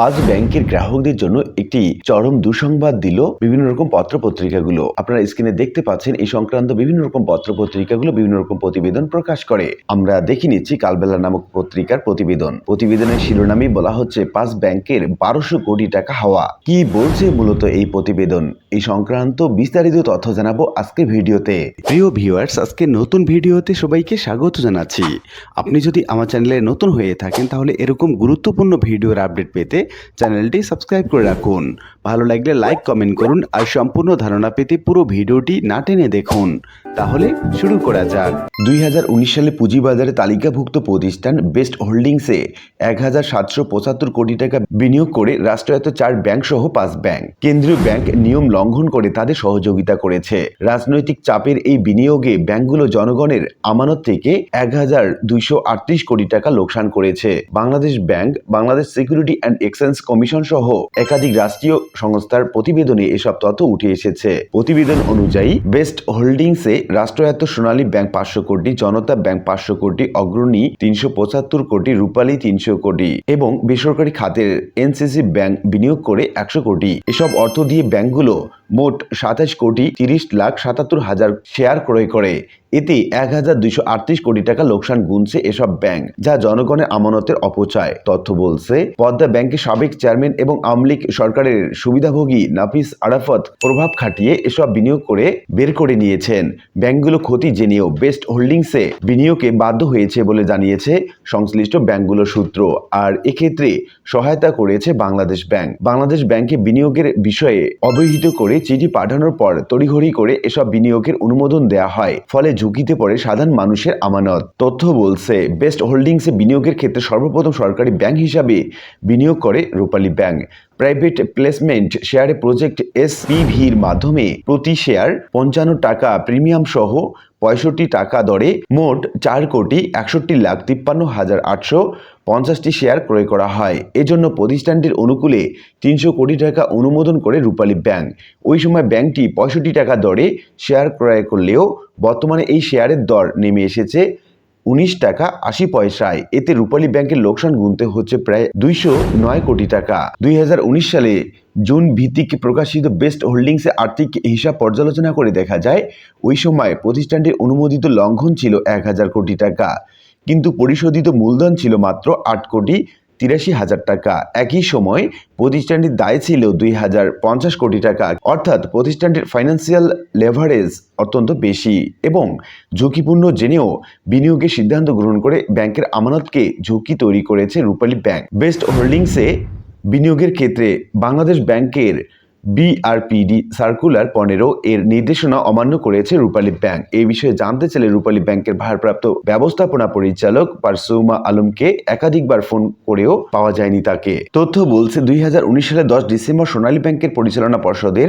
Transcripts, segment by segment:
পাঁচ ব্যাংকের গ্রাহকদের জন্য একটি চরম দুঃসংবাদ দিল বিভিন্ন রকম পত্র পত্রিকাগুলো আপনারা স্ক্রিনে দেখতে পাচ্ছেন, এই সংক্রান্ত বিভিন্ন রকম পত্র পত্রিকাগুলো বিভিন্ন রকম প্রতিবেদন প্রকাশ করে। আমরা দেখে নিচ্ছি কালবেলা নামক পত্রিকার প্রতিবেদন। প্রতিবেদনের শিরোনামে বলা হচ্ছে, পাঁচ ব্যাংকের বারোশো কোটি টাকা হাওয়া। কি বলছে মূলত এই প্রতিবেদন? এই সংক্রান্ত বিস্তারিত তথ্য জানাব আজকে ভিডিওতে। প্রিয় ভিউয়ার্স আজকে নতুন ভিডিওতে সবাইকে স্বাগত জানাচ্ছি। আপনি যদি আমার চ্যানেলে নতুন হয়ে থাকেন, তাহলে এরকম গুরুত্বপূর্ণ ভিডিওর আপডেট পেতে চ্যানেলটি সাবস্ক্রাইব করে রাখুন। ভালো লাগলে লাইক, কমেন্ট করুন আর সম্পূর্ণ ধারণা পেতে পুরো ভিডিওটি না টেনে দেখুন। তাহলে শুরু করা যাক। দুই সালে পুঁজিবাজারে তালিকাভুক্ত প্রতিষ্ঠান বেস্ট হোল্ডিংসে এক হাজার সাতশো পঁচাত্তর কোটি টাকা বিনিয়োগ করে রাষ্ট্রায়ত্ত চার ব্যাংক সহ পাঁচ ব্যাংক। কেন্দ্রীয় ব্যাংক নিয়ম লঙ্ঘন করে তাদের সহযোগিতা করেছে। রাজনৈতিক চাপের এই বিনিয়োগে ব্যাংকগুলো জনগণের আমানত থেকে এক হাজার দুইশো আটত্রিশ কোটি টাকা লোকসান করেছে। Bangladesh bank, Bangladesh security and exchange commission সহ একাধিক রাষ্ট্রীয় সংস্থার প্রতিবেদনে এসব তথ্য উঠে এসেছে। প্রতিবেদন অনুযায়ী, বেস্ট হোল্ডিংসে রাষ্ট্রায়ত্ত সোনালী ব্যাংক পাঁচশো কোটি, জনতা ব্যাংক পাঁচশো কোটি, অগ্রণী তিনশো পঁচাত্তর কোটি, রূপালী তিনশো কোটি এবং বেসরকারি খাতের এনসিসি ব্যাংক বিনিয়োগ করে একশো কোটি। এসব অর্থ দিয়ে ব্যাংকগুলো মোট সাতাশ কোটি তিরিশ লাখ সাতাত্তর হাজার শেয়ার ক্রয় করে। এতে এক হাজার দুইশো আটত্রিশ কোটি টাকা লোকসান গুনছে এসব ব্যাংক, যা জনগণের আমানতের অপচয়। তথ্য বলছে, পদ্মা ব্যাংকের সাবেক চেয়ারম্যান এবং আমলিক সরকারের সুবিধাভোগী নাফিস আরাফত প্রভাব খাটিয়ে এসব বিনিয়োগ করে বের করে নিয়েছেন। ব্যাংকগুলো ক্ষতি জেনেও বেস্ট হোল্ডিংসে বিনিয়োগে বাধ্য হয়েছে বলে জানিয়েছে সংশ্লিষ্ট ব্যাংকগুলোর সূত্র, আর এক্ষেত্রে সহায়তা করেছে বাংলাদেশ ব্যাংক। বাংলাদেশ ব্যাংকে বিনিয়োগের বিষয়ে অবহিত করে চিঠি পাঠানোর পর তড়িঘড়ি করে এসব বিনিয়োগের অনুমোদন দেয়া হয়। ফলে ঝুঁকিতে পড়ে সাধারণ মানুষের আমানত। তথ্য বলছে, বেস্ট হোল্ডিংসে বিনিয়োগের ক্ষেত্রে সর্বপ্রথম সরকারি ব্যাংক হিসাবে বিনিয়োগ করে রূপালী ব্যাংক। প্রাইভেট প্লেসমেন্ট শেয়ারে প্রজেক্ট এসপিভির মাধ্যমে প্রতি শেয়ার পঞ্চান্ন টাকা প্রিমিয়াম সহ পঁয়ষট্টি টাকা দরে মোট চার কোটি একষট্টি লাখ তিপ্পান্ন হাজার আটশো পঞ্চাশটি শেয়ার ক্রয় করা হয়। এজন্য প্রতিষ্ঠানটির অনুকূলে তিনশো কোটি টাকা অনুমোদন করে রূপালী ব্যাংক। ওই সময় ব্যাংকটি পঁয়ষট্টি টাকা দরে শেয়ার ক্রয় করলেও বর্তমানে এই শেয়ারের দর নেমে এসেছে উনিশ টাকা আশি পয়সায়। এতে রূপালী ব্যাংকের লোকসান গুনতে হচ্ছে প্রায় দুইশো নয় কোটি টাকা। দুই হাজার উনিশ সালে জুন ভিত্তিক প্রকাশিত বেস্ট হোল্ডিংসে আর্থিক হিসাব পর্যালোচনা করে দেখা যায়, ওই সময় প্রতিষ্ঠানটির অনুমোদিত লঙ্ঘন ছিল এক হাজার কোটি টাকা। কিন্তু পরিশোধিত মূলধন ছিল মাত্র আট কোটি তিরাশি হাজার টাকা। একই সময় প্রতিষ্ঠানটির দায় ছিল দুই হাজার পঞ্চাশ কোটি টাকা। অর্থাৎ প্রতিষ্ঠানটির ফাইন্যান্সিয়াল লেভারেজ অত্যন্ত বেশি এবং ঝুঁকিপূর্ণ জেনেও বিনিয়োগের সিদ্ধান্ত গ্রহণ করে ব্যাংকের আমানতকে ঝুঁকি তৈরি করেছে রূপালী ব্যাংক। বেস্ট হোল্ডিংসে বিনিয়োগের ক্ষেত্রে বাংলাদেশ ব্যাংকের বিআরপিডি সার্কুলার পনেরো এর নির্দেশনা অমান্য করেছে রূপালী ব্যাংক। এই বিষয়ে জানতে চাইলে রূপালী ব্যাংকের ভারপ্রাপ্ত ব্যবস্থাপনা পরিচালক পারসুমা আলমকে একাধিকবার ফোন করেও পাওয়া যায়নি তাকে। তথ্য বলছে দুই হাজার উনিশ সালে দশ ডিসেম্বর সোনালী ব্যাংকের পরিচালনা পর্ষদের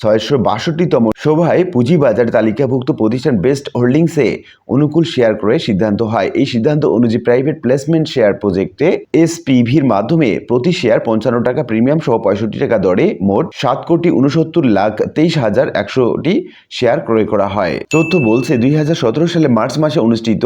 ছয়শো বাষট্টিতম সভায় পুঁজিবাজার তালিকাভুক্ত প্রতিষ্ঠান বেস্ট হোল্ডিংসে অনুকূল শেয়ার ক্রয়ের সিদ্ধান্ত হয়। এই সিদ্ধান্ত অনুযায়ী প্রাইভেট প্লেসমেন্ট শেয়ার প্রজেক্টে এসপিভির মাধ্যমে প্রতি শেয়ার পঞ্চান্ন টাকা প্রিমিয়াম সহ পঁয়ষট্টি টাকা দরে মোট সাত কোটি উনসত্তর লাখ তেইশ হাজার একশোটি শেয়ার ক্রয় করা হয়। তথ্য বলছে, দুই হাজার সতেরো সালে মার্চ মাসে অনুষ্ঠিত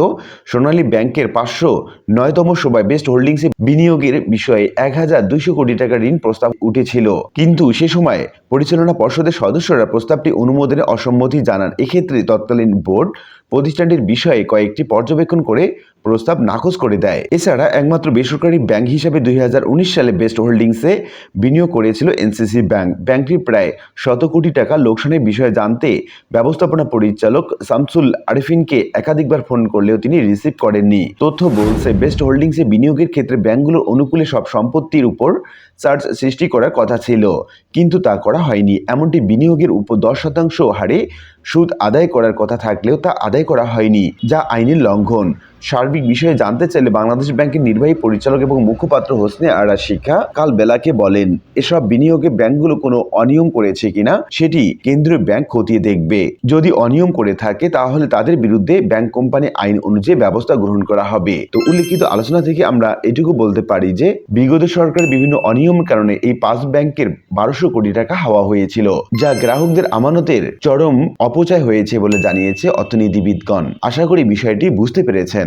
সোনালী ব্যাংকের পাঁচশো নয়তম সভায় বেস্ট হোল্ডিংসে বিনিয়োগের বিষয়ে এক হাজার দুইশো কোটি টাকা ঋণ প্রস্তাব উঠেছিল। কিন্তু সে সময় পরিচালনা পর্ষদের সদস্যরা প্রস্তাবটি অনুমোদনে অসম্মতি জানান। এক্ষেত্রে তৎকালীন বোর্ড প্রতিষ্ঠানটির বিষয়ে কয়েকটি পর্যবেক্ষণ করে প্রস্তাব নাকচ করে দেয়। এছাড়া একমাত্র বেসরকারি ব্যাংক হিসেবে দুই সালে বেস্ট হোল্ডিংসে বিনিয়োগ করেছিল এনসিসি ব্যাংক। ব্যাংকটি প্রায় শত কোটি টাকা লোকসানের বিষয়ে জানতে ব্যবস্থাপনা পরিচালক শামসুল আরিফিনকে একাধিকবার ফোন করলেও তিনি রিসিভ করেননি। তথ্য বলছে, বেস্ট হোল্ডিংসে বিনিয়োগের ক্ষেত্রে ব্যাংকগুলোর অনুকূলে সব সম্পত্তির উপর চার্জ সৃষ্টি করার কথা ছিল, কিন্তু তা করা হয়নি। এমনটি বিনিয়োগের উপর দশ শতাংশ হারে সুদ আদায় করার কথা থাকলেও তা আদায় করা হয়নি, যা আইনের লঙ্ঘন। সার্বিক বিষয়ে জানতে চাইলে বাংলাদেশ ব্যাংকের নির্বাহী পরিচালক এবং মুখপাত্র হোসনে আরা শিখা কাল বেলাকে বলেন, এসব বিনিয়োগে ব্যাংকগুলো কোনো অনিয়ম করেছে কিনা সেটি কেন্দ্রীয় ব্যাংক খতিয়ে দেখবে। যদি অনিয়ম করে থাকে, তাহলে তাদের বিরুদ্ধে ব্যাংক কোম্পানি আইন অনুযায়ী ব্যবস্থা গ্রহণ করা হবে। তো উল্লেখিত আলোচনা থেকে আমরা এটুকু বলতে পারি যে, বিগত সরকারের বিভিন্ন অনিয়মের কারণে এই পাঁচ ব্যাংকের বারোশো কোটি টাকা হাওয়া হয়েছিল, যা গ্রাহকদের আমানতের চরম অপচয় হয়েছে বলে জানিয়েছে অর্থনীতিবিদগণ। আশা করি বিষয়টি বুঝতে পেরেছেন।